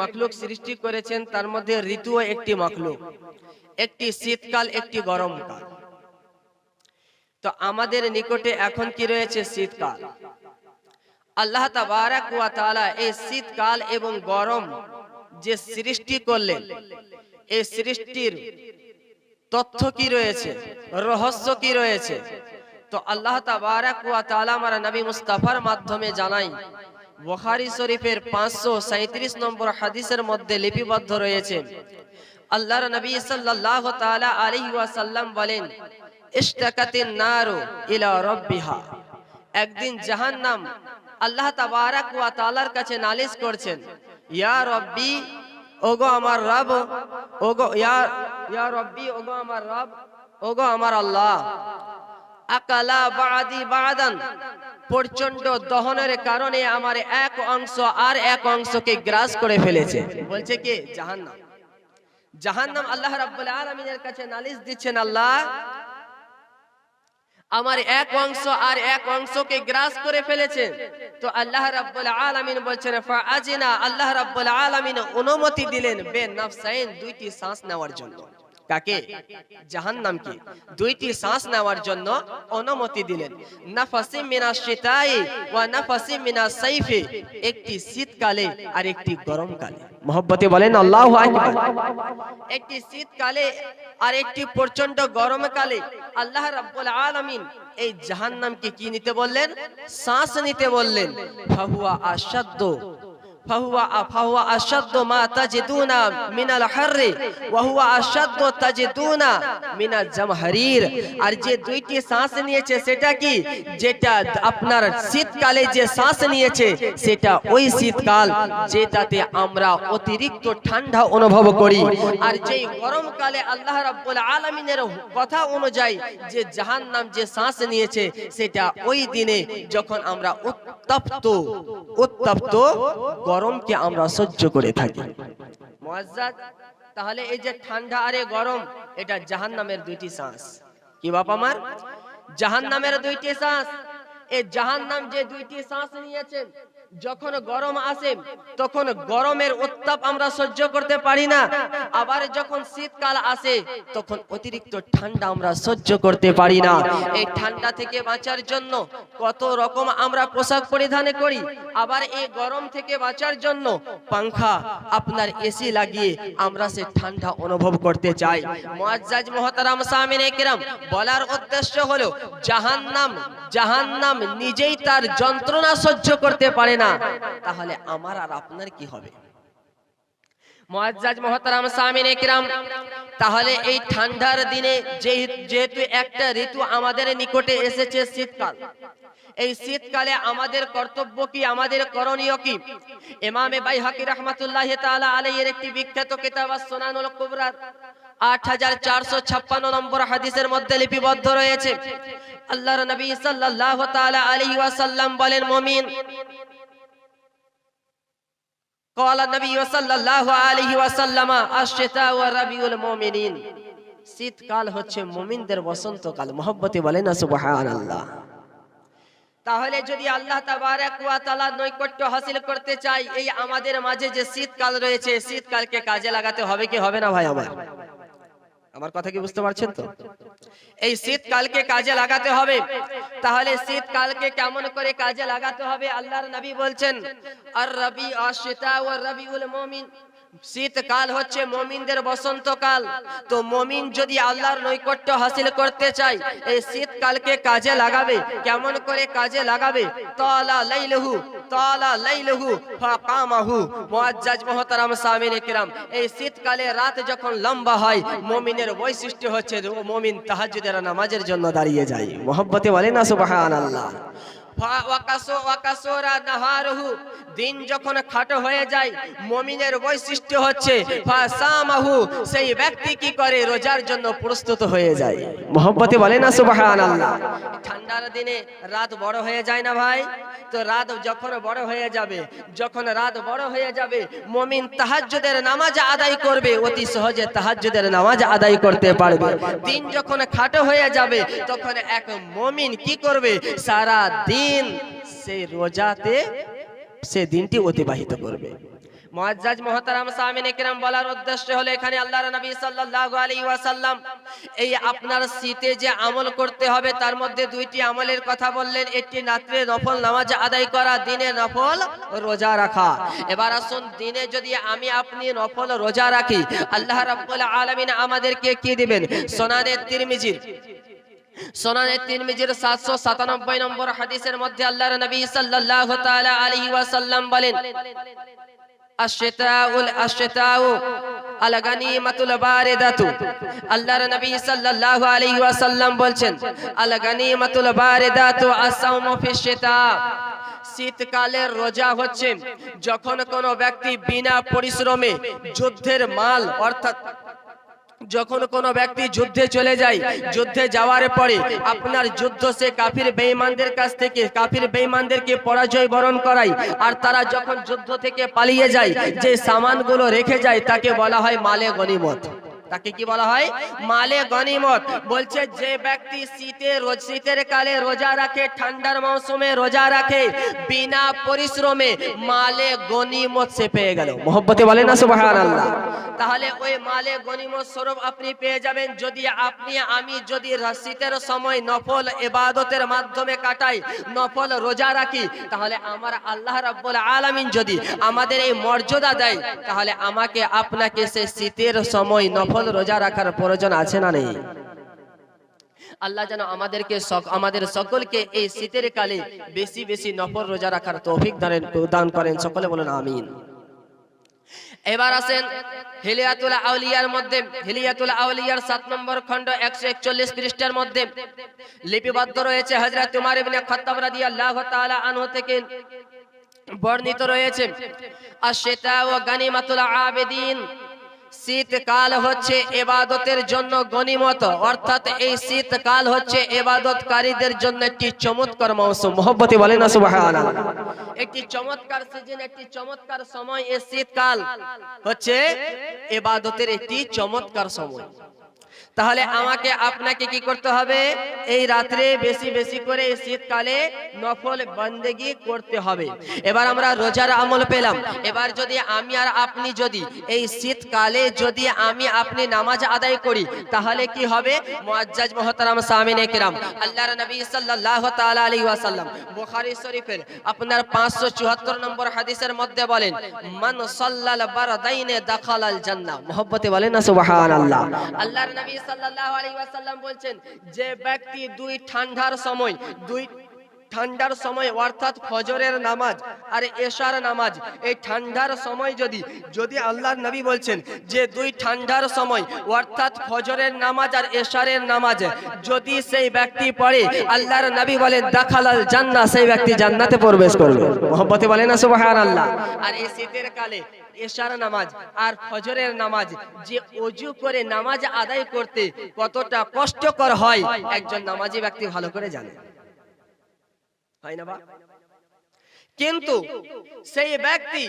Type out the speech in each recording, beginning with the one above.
মখলুক সৃষ্টি করেছেন, তার মধ্যে ঋতুও একটি মখলুক। একটি শীতকাল, একটি গরমকাল। তো আমাদের নিকটে এখন কি রয়েছে শীতকাল? আল্লাহ তাআলা এই শীতকাল এবং গরম যে সৃষ্টি করলেন, এই সৃষ্টির তথ্য কি রয়েছে? রহস্য কি রয়েছে? তো আল্লাহ তাআলা আমার নবী মুস্তাফার মাধ্যমে জানাই বুখারী শরীফের 537 নম্বর হাদিসের মধ্যে লিপিবদ্ধ রয়েছে। আল্লাহর নবী সাল্লাল্লাহু তাআলা আলাইহি ওয়াসাল্লাম বলেন, ইশতাকাতিন নারু ইলা রাব্বিহা। একদিন জাহান্নাম আল্লাহ তাবারাক ওয়া তাআলার কাছে নালিশ করছেন, ইয়া রব্বি, ওগো আমার রব, ওগো, ইয়া ইয়া রব্বি, ওগো আমার রব, ওগো আমার আল্লাহ। আকালা বাদি বাদান প্রচণ্ড দহনের কারণে আমার এক অংশ আর এক অংশকে গ্রাস করে ফেলেছে। বলছে কি? জাহান্নাম। জাহান্নাম আল্লাহ রাব্বুল আলামিনের কাছে নালিশ দিচ্ছেন, আল্লাহ, আমার এক অংশ আর এক অংশকে গ্রাস করে ফেলেছে। তো আল্লাহ রাব্বুল আলামিন বলছেন, ফাআজিনা, আল্লাহ রাব্বুল আলামিন অনুমতি দিলেন বে নাফসাইন দুইটি শ্বাস নেওয়ার জন্য। কাকে? জাহান্নামকে। দুইটি শ্বাস নেওয়ার জন্য অনুমতি দিলেন। নাফাসি মিনা শীতাই ওয়া নাফাসি মিনা সাইফে। একটি শীতকালে আর একটি গরমকালে। মহব্বতে বলেন, আল্লাহু আকবার। একটি শীতকালে আর একটি প্রচণ্ড গরমকালে আল্লাহ রাব্বুল আলামিন এই জাহান্নামকে কি নিতে বললেন? শ্বাস নিতে বললেন। ফাহুয়া আশাদ্দ। যে শীতকালে যে শ্বাস নিয়েছে সেটা ওই শীতকাল যেটাতে আমরা অতিরিক্ত ঠান্ডা অনুভব করি। আর যেই গরমকালে আল্লাহ রাব্বুল আলামিনের কথা অনুযায়ী যে জাহান্নাম যে শ্বাস নিয়েছে সেটা ওই দিনে যখন আমরা উত্তপ্ত উত্তপ্ত গরমকে আমরা সহ্য করে থাকি। তাহলে এই যে ঠান্ডা আরে গরম, এটা জাহান্নামের দুইটি শ্বাস কি বাপ আমার? জাহান্নামের দুইটি শ্বাস এই জাহান্নাম যে দুইটি শ্বাস নিয়েছে, যখন গরম আসে, তখন গরমের উত্তাপ আমরা সহ্য করতে পারি না। আবার যখন শীতকাল আসে, তখন অতিরিক্ত ঠান্ডা আমরা সহ্য করতে পারি না। এই ঠান্ডা থেকে বাঁচার জন্য কত রকম আমরা পোশাক পরিধান করি। আবার এই গরম থেকে বাঁচার জন্য পাংখা, আপনার এসি লাগিয়ে আমরা সে ঠান্ডা অনুভব করতে চাই। মুআজ্জাজ মুহতারাম সামিন একরাম বলার উদ্দেশ্য হলো, জাহান্নাম জাহান্নাম নিজেই তার যন্ত্রণা সহ্য করতে পারে না। তাহলে আমার আর আপনার কি হবে? তাহলে এই ঠান্ডার দিনে যেহেতু একটা ঋতু আমাদের নিকটে এসেছে শীতকাল, এই শীতকালে আমাদের কর্তব্য কি, আমাদের করণীয় কি? ইমামে বাইহাকি রহমাতুল্লাহ তাআলা আলাইহির একটি বিখ্যাত কিতাব সুনানুল কুবরা আট হাজার চারশো ছাপ্পান্ন নম্বর হাদিসের মধ্যে লিপিবদ্ধ রয়েছে আল্লাহর নবী সাল্লাল্লাহু তাআলা আলাইহি ওয়াসাল্লাম বলেন মুমিন قال النبي صلى الله عليه وسلم الشتاء وربيع المؤمنين শীতকাল হচ্ছে মুমিনদের বসন্তকাল মহব্বতে বলেন না সুবহানাল্লাহ তাহলে যদি আল্লাহ তাবারাক ওয়া তাআলা নৈকট্য হাসিল করতে চাই এই আমাদের মাঝে যে শীতকাল রয়েছে শীতকালকে কাজে লাগাতে হবে কি হবে না ভাই আমার আমার কথা কি বুঝতে পারছেন তো? এই শীতকালকে কাজে লাগাতে হবে। তাহলে শীতকালকে কেমন করে কাজে লাগাতে হবে? আল্লাহর নবী বলছেন আর রবি আশিতা ও রবিউল মুমিন। শীতকাল হচ্ছে মমিনদের বসন্তকাল। তো মমিন যদি আল্লাহর নৈকট্য হাসিল করতে চায়, এই শীতকালকে কাজে লাগাবে, কেমন করে কাজে লাগাবে? তালা লাইলহু তালা লাইলহু, ফাকামাহু। মুআজ্জাজ মুহতারাম সামিন ইকরাম এই শীতকালে রাত যখন লম্বা হয়, মমিনের বৈশিষ্ট্য হচ্ছে মমিন তাহাজ্জুদের নামাজের জন্য দাঁড়িয়ে যায়। মোহব্বতে বলে না সুবহানাল্লাহ। দিন যখন খাটো হয়ে যায় মমিনের বৈশিষ্ট্য হচ্ছে সেই ব্যক্তি কি করে রোজার জন্য প্রস্তুত হয়ে যায়। মোহব্বতে বলে না সুবহানাল্লাহ। ঠান্ডার দিনে রাত বড় হয়ে যায় না ভাই? তো রাত যখন বড় হয়ে যাবে যখন রাত বড় হয়ে যাবে মমিন তাহাজ্জুদের নামাজ আদায় করবে অতি সহজে তাহাজ্জুদের নামাজ আদায় করতে পারবে। দিন যখন খাটো হয়ে যাবে তখন এক মমিন কি করবে? সারা দিন সেই রোজাতে সে দিনটি অতিবাহিত করবে। সামিন বলার উদ্দেশ্য এখানে আল্লাহর নবী সাল্লাল্লাহু ওয়াসাল্লাম এই আপনার শীতে যে আমল করতে হবে তার মধ্যে দুইটি আমলের কথা বললেন। একটি রাত্রে নফল নামাজ আদায় করা, দিনে নফল রোজা রাখা। এবার আসুন দিনে যদি আমি আপনি নফল রোজা রাখি, আল্লাহ রাব্বুল আলামিন আমাদেরকে কি দিবেন? সোনানে তিরমিজির। সোনানে তিরমিজির 797 নম্বর হাদিসের মধ্যে আল্লাহর নবী বলেন আশ-শিতাউ আল ওয়াসাল্লাম শিতা শীতকালের রোজা হচ্ছে যখন কোনো ব্যক্তি বিনা পরিশ্রমে যুদ্ধের মাল, অর্থাৎ যখন কোনো ব্যক্তি যুদ্ধে চলে যায়, যুদ্ধে যাওয়ার পরে আপনার যুদ্ধ সে কাফির বেঈমানদের কাছ থেকে, কাফির বেঈমানদেরকে পরাজয় বরণ করায়। আর তারা যখন যুদ্ধ থেকে পালিয়ে যায়, যে সামানগুলো রেখে যায়, তাকে বলা হয় মালে গনিমত। তাকে কি বলা হয়? মালে গনিমত। বলছে, যে ব্যক্তি শীতে রোজ, শীতের কালে রোজা রাখে, ঠান্ডার মৌসুমে রোজা রাখে, বিনা পরিশ্রমে মালে গনিমত সে পেয়ে গেল। মোহব্বতে বলে না, সুবহানাল্লাহ। তাহলে ওই মালে গনিমত স্বরূপ আপনি পেয়ে যাবেন যদি আপনি, আমি যদি শীতের সময় নফল ইবাদতের মাধ্যমে কাটাই, নফল রোজা রাখি, তাহলে আমার আল্লাহ রাব্বুল আলামিন যদি আমাদের এই মর্যাদা দেয়, তাহলে আমাকে, আপনাকে সে শীতের সময় নফল রোজা রাখার প্রয়োজন আছে না নেই? আল্লাহ যেন আমাদেরকে আমাদের সকলকে এই শীতের কালে বেশি বেশি নফল রোজা রাখার তৌফিক দান করেন। সকলে বলেন, আমিন। এবার আসেন হিলিয়াতুল আউলিয়ার মধ্যে, হিলিয়াতুল আউলিয়ার সাত নম্বর খণ্ড একশো একচল্লিশ পৃষ্ঠার মধ্যে লিপিবদ্ধ রয়েছে হজরত উমার ইবনে খাত্তাব রাদিয়াল্লাহু তাআলা আনহু থেকে বর্ণিত রয়েছে আশ-শিতা ওয়া গানিমাতুল আবেদিন শীতকাল হচ্ছে এবাদতের জন্য গণিমত। অর্থাৎ এই শীতকাল হচ্ছে এবাদতকারীদের জন্য একটি চমৎকার মৌসুম। মোহব্বতী বলেন না একটি চমৎকার সিজন একটি চমৎকার সময় এই শীতকাল হচ্ছে এবাদতের একটি চমৎকার সময়। তাহলে আমাকে আপনাকে কি করতে হবে? এই রাত্রে বেশি বেশি করে এই শীতকালে নফল বন্দেগি করতে হবে। এবার আমরা রোজার আমল পেলাম। এবার যদি আমি আর আপনি যদি এই শীতকালে যদি আমি আপনি নামাজ আদায় করি তাহলে কি হবে? মুআজ্জাজ মুহতারাম সামিন একরাম। আল্লাহর নবী সাল্লাল্লাহু তাআলা আলাইহি ওয়াসাল্লাম বুখারী শরীফের আপনার 574 নম্বর হাদিসের মধ্যে বলেন মান সাল্লাল বারদাইনে দাখালাল জান্নাহ। মহব্বতে বলেন না সুবহানাল্লাহ। আল্লাহর নবী সাল্লাল্লাহু আলাইহি ওয়াসাল্লাম বলছেন, যে ব্যক্তি দুই ঠান্ডার সময়, দুই ঠান্ডার সময়, অর্থাৎ ফজরের নামাজ আর এশার নামাজ, এই ঠান্ডার সময় যদি যদি আল্লাহর নবী বলছেন যে দুই ঠান্ডার সময়, অর্থাৎ ফজরের নামাজ আর এশারের নামাজ, যদি সেই ব্যক্তি পড়ে, আল্লাহর নবী বলেন, দাখালাল জান্নাহ সেই ব্যক্তি জান্নাতে প্রবেশ করবে। মোহব্বতে বলেন না, সুবহানাল্লাহ। আর এই শীতের কালে এশার নামাজ আর ফজরের নামাজ, যে অজু করে নামাজ আদায় করতে কতটা কষ্টকর হয়, একজন নামাজি ব্যক্তি ভালো করে জানে। হয় না বা? কিন্তু সেই ব্যক্তি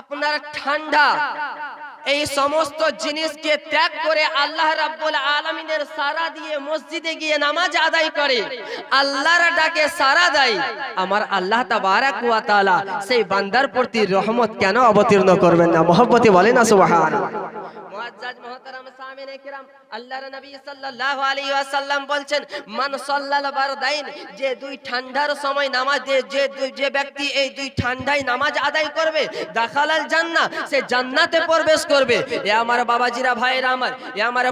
আপনার ঠান্ডা, এই সমস্ত জিনিসকে ত্যাগ করে আল্লাহ রাব্বুল আলামিনের সারা দিয়ে মসজিদে গিয়ে নামাজ আদায় করে। আল্লাহর ডাকে সারা দেয়। আমার আল্লাহ তাবারাক ওয়া তাআলা সেই বান্দার প্রতি রহমত কেন অবতীর্ণ করবেন না? মহব্বতে বলেন না, সুবহানাল্লাহ। মুআজ্জাজ মুহতারাম সামিন ইকরাম আল্লাহর নবী সাল্লাল্লাহু আলাইহি ওয়াসাল্লাম বলছেন, মান সাল্লাল বারদাইন, যে দুই ঠান্ডার সময় নামাজ যে যে ব্যক্তি এই দুই ঠান্ডায় নামাজ আদায় করবে, দাখালাল জান্নাহ, সে জান্নাতে প্রবেশ করবে। এ আমার বাবাজিরা ভাইরা আমার, এ আমার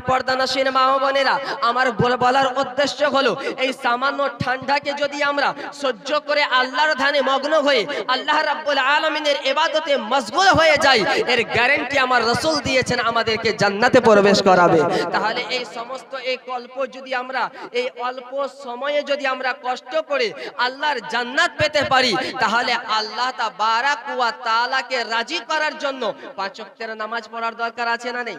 মা বোনেরা, আমার বলার উদ্দেশ্য হলো, এই সামান্য ঠান্ডাকে যদি আমরা সহ্য করে আল্লাহর ধানে মগ্ন হয়ে, আল্লাহ রাব্বুল আলামিনের ইবাদতে মশগুল হয়ে যাই, এর গ্যারান্টি আমার রাসূল দিয়েছেন আমাদেরকে জান্নাতে প্রবেশ করাবে। তাহলে এই সমস্ত এই কল্প যদি আমরা, এই অল্প সময়ে যদি আমরা কষ্ট করে আল্লাহর জান্নাত পেতে পারি, তাহলে আল্লাহ তা বারাকুয়া তালাকে রাজি করার জন্য পাঁচকের নামাজ পড়ার দরকার আছে না নেই?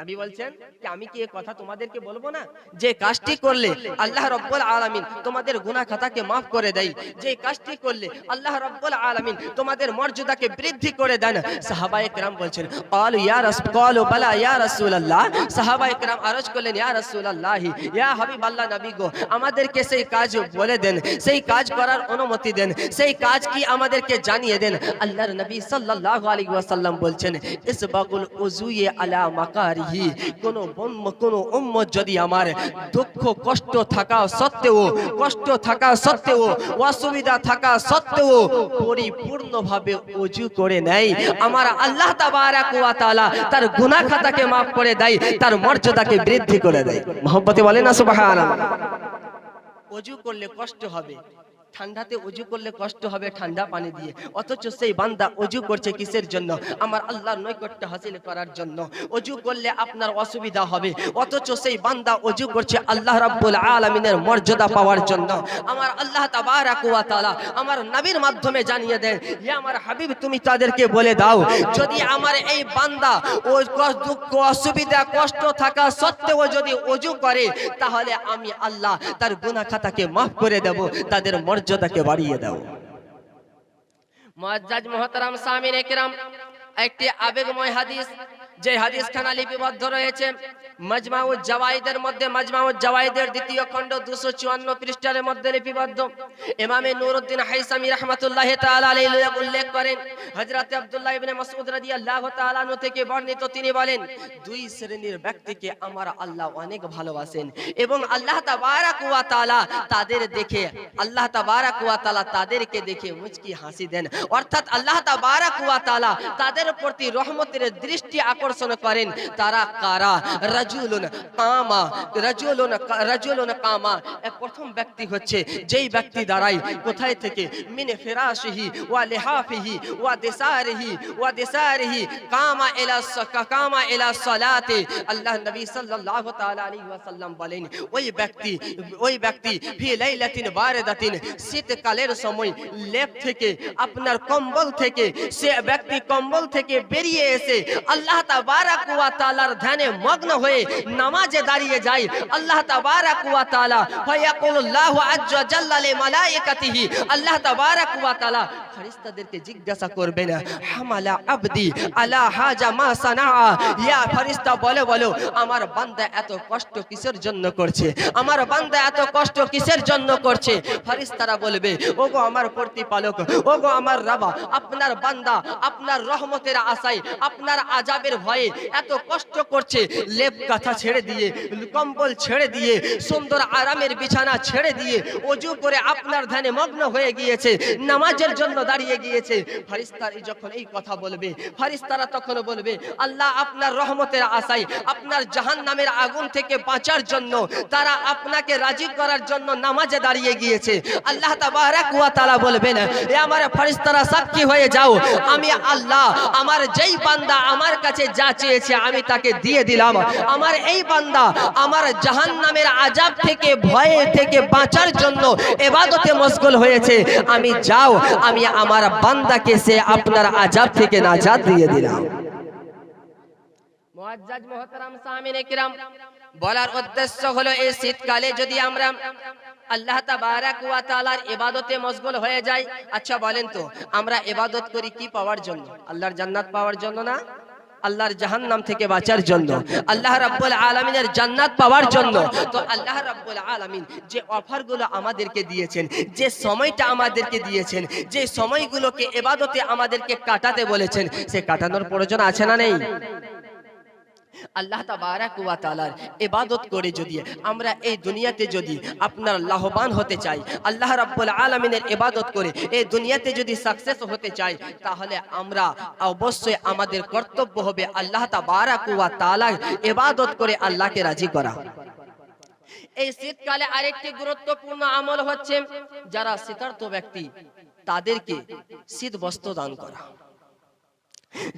নবী বলছেন যে আমি কি এই কথা তোমাদেরকে বলব না? যে কাজটি করলে আল্লাহ রব্বুল আলামিন তোমাদের গুনাহ খাতাকে maaf করে দেয়, যে কাজটি করলে আল্লাহ রব্বুল আলামিন তোমাদের মর্যাদাকে বৃদ্ধি করে দেন। সাহাবায়ে কেরাম বলছেন ক্বালু ইয়া রাসূল বালা ইয়া রাসূলুল্লাহ। সাহাবায়ে কেরাম আরজ করলেন, ইয়া রাসূলুল্লাহ, ইয়া হাবিবাল্লাহ নবী গো, আমাদেরকে সেই কাজ বলে দেন, সেই কাজ করার অনুমতি দেন, সেই কাজ কি আমাদেরকে জানিয়ে দেন? আল্লাহর নবী সাল্লাল্লাহু আলাইহি ওয়াসাল্লাম বলছেন, ইসবাগুল উজুয়ে আলা কোন কোন উম্মত যদি আমার দুঃখ, কষ্ট থাকা সত্ত্বেও, কষ্ট থাকা সত্ত্বেও, অসুবিধা থাকা সত্ত্বেও পরিপূর্ণভাবে অজু করে নেয়। আমার আল্লাহ তাবারাক ওয়া তাআলা তার গুনাহ খাতাকে maaf করে দেয়, তার মর্যাদাকে বৃদ্ধি করে দেয়। মোহাম্মতে বলেন না সুবহানাল্লাহ? অজু করলে কষ্ট হবে। ঠান্ডাতে অজু করলে কষ্ট হবে ঠান্ডা পানি দিয়ে। অথচ সেই বান্দা অজু করছে কিসের জন্য? আমার আল্লাহর নৈকট্য হাসিল করার জন্য। অজু করলে আপনার অসুবিধা হবে। অথচ সেই বান্দা অজু করছে আল্লাহ রাব্বুল আলামিনের মর্যাদা পাওয়ার জন্য। আমার আল্লাহ তাবারাক ওয়া তাআলা আমার নবীর মাধ্যমে জানিয়ে দেন হে আমার হাবিব তুমি তাদেরকে বলে দাও যদি আমার এই বান্দা ও কষ্ট দুঃখ অসুবিধা কষ্ট থাকা সত্ত্বেও যদি অজু করে তাহলে আমি আল্লাহ তার গুনাহ খাতাকে মাফ করে দেব। তাদের মর্যাদাকে বাড়িয়ে দাও। মুহতারাম সামিন একরাম একটি আবেগময় হাদিস যে হাদিস খানা লিপিবদ্ধ রয়েছে মাজমাউজ জাওয়াইদের মধ্যে মাজমাউজ জাওয়াইদের দ্বিতীয় খণ্ড 254 পৃষ্ঠার মধ্যে লিপিবদ্ধ। ইমামে নুরউদ্দিন হাইসামি রাহমাতুল্লাহ তাআলা আলাইহি উল্লেখ করেন, হযরত আব্দুল্লাহ ইবনে মাসউদ রাদিয়াল্লাহু তাআলা আনহু থেকে বর্ণিত, তিনি বলেন, দুই শ্রেণির ব্যক্তিকে আমার আল্লাহ অনেক ভালোবাসেন এবং আল্লাহ তাবারাক ওয়া তাআলা তাদের দেখে, আল্লাহ তাবারাক ওয়া তাআলা তাদেরকে দেখে মুচকি হাসি দেন। অর্থাৎ আল্লাহ তাবারাক ওয়া তাআলা তাদের প্রতি রহমতের দৃষ্টি আকর্ষণ করেন, তারা কারা? রাজুলুন কামা, রাজুলুন রাজুলুন কামা। এক প্রথম ব্যক্তি হচ্ছে যেই ব্যক্তি দাঁড়ায় কোথায় থেকে? মিনে ফিরাশিহি, ওয়া লিহাফিহি, ওয়া দিসারিহি ওয়া দিসারিহি। কামা ইলা কামা ইলা সালাতে। আল্লাহ নবী সাল্লাল্লাহু তাআলা আলাইহি ওয়াসাল্লাম বলেন, ওই ব্যক্তি ওই ব্যক্তি ফি লাইলাতিন বারিদাতিন, শীতকালের সময় লেপ থেকে, আপনার কম্বল থেকে, সে ব্যক্তি কম্বল থেকে বেরিয়ে এসে আল্লাহ আমার বান্দা এত কষ্ট কিসের জন্য করছে? আমার বান্দা এত কষ্ট কিসের জন্য করছে? ফেরেশতারা বলবে, ওগো আমার প্রতিপালক ওগো আমার রাবা, আপনার বান্দা আপনার রহমতের আশায়, আপনার আজাবের ভয়ে এত কষ্ট করছে, লেপ কাঁথা ছেড়ে দিয়ে, কম্বল ছেড়ে দিয়ে, সুন্দর আরামের বিছানা ছেড়ে দিয়ে, অজু করে আপনার ধ্যানে মগ্ন হয়ে গিয়েছে, নামাজের জন্য দাঁড়িয়ে গিয়েছে। ফারিস্তারি যখন এই কথা বলবে, ফারিস্তারা তখন বলবে, আল্লাহ আপনার রহমতের আশায়, আপনার জাহান নামের আগুন থেকে বাঁচার জন্য, তারা আপনাকে রাজি করার জন্য নামাজে দাঁড়িয়ে গিয়েছে। আল্লাহ তাবারাক ওয়া তাআলা বলবেন, এ আমার ফারিস্তারা সাক্ষী হয়ে যাও, আমি আল্লাহ, আমার যেই বান্দা আমার কাছে যা চেয়েছে আমি তাকে দিয়ে দিলাম। আমার এই বান্দা আমার জাহান্নামের আজাব থেকে, ভয়ে থেকে বাঁচার জন্য এবাদতে মশগুল হয়েছে। আমি যাও, আমি আমার বান্দাকে সে আপনার আজাব থেকে নাজাত দিয়ে দিলাম। বলার উদ্দেশ্য হলো এই শীতকালে যদি আমরা আল্লাহ তাবারাক ইবাদতে মশগুল হয়ে যাই। আচ্ছা বলেন তো, আমরা ইবাদত করি কি পাওয়ার জন্য? আল্লাহর জান্নাত পাওয়ার জন্য না? আল্লাহর জাহান্নাম থেকে বাঁচার জন্য, আল্লাহ রাব্বুল আলামিনের জান্নাত পাওয়ার জন্য। তো আল্লাহ রাব্বুল আলামিন যে অফারগুলো আমাদেরকে দিয়েছেন, যে সময়টা আমাদেরকে দিয়েছেন, যে সময়গুলোকে এবাদতে আমাদেরকে কাটাতে বলেছেন, সে কাটানোর প্রয়োজন আছে না নেই? আল্লাহ তাবারাক ইবাদত করে যদি আমরা এই দুনিয়াতে যদি আপনার লাভবান হতে চাই, আল্লাহ রাব্বুল আলামিনের ইবাদত করে এই দুনিয়াতে যদি সাকসেস হতে চাই, তাহলে আমরা অবশ্যই আমাদের কর্তব্য হবে আল্লাহ তাবারাক ওয়া তাআলার ইবাদত করে আল্লাহকে রাজি করা। এই শীতকালে আরেকটি গুরুত্বপূর্ণ আমল হচ্ছে যারা শীতার্থ ব্যক্তি, তাদেরকে শীত বস্ত্র দান করা।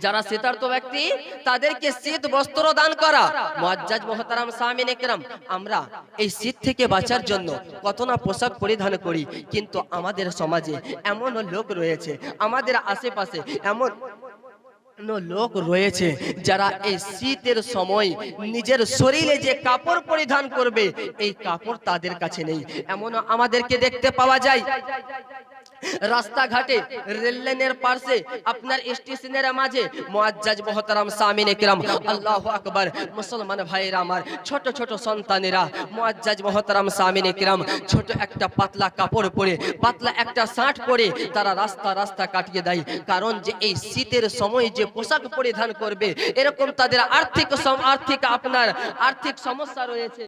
যারা শীতার্থ ব্যক্তি, তাদেরকে শীত বস্ত্র দান করা। মজ্জাজ মুহতারাম সামিন একরাম, আমরা এই শীত থেকে বাঁচার জন্য কত না পোশাক পরিধান করি, কিন্তু আমাদের সমাজে এমন লোক রয়েছে, আমাদের আশেপাশে এমন লোক রয়েছে, যারা এই শীতের সময় নিজের শরীরে যে কাপড় পরিধান করবে, এই কাপড় তাদের কাছে নেই। এমন আমাদেরকে দেখতে পাওয়া যায়। রাস্তাঘাটে রেল লাইনের পাশে আপনার স্টেশনের মাঝে মুআজ্জাজ মুহতারাম সামিন একরাম। আল্লাহু আকবার। মুসলমান ভাইরা আমার, ছোট ছোট সন্তানেরা, মুআজ্জাজ মুহতারাম সামিন একরাম, ছোট একটা পাতলা কাপড় পরে, পাতলা একটা শার্ট পরে তারা রাস্তা রাস্তা কাটিয়ে দেয়। কারণ যে এই শীতের সময় যে পোশাক পরিধান করবে, এরকম তাদের আর্থিক আর্থিক আপনার আর্থিক সমস্যা রয়েছে।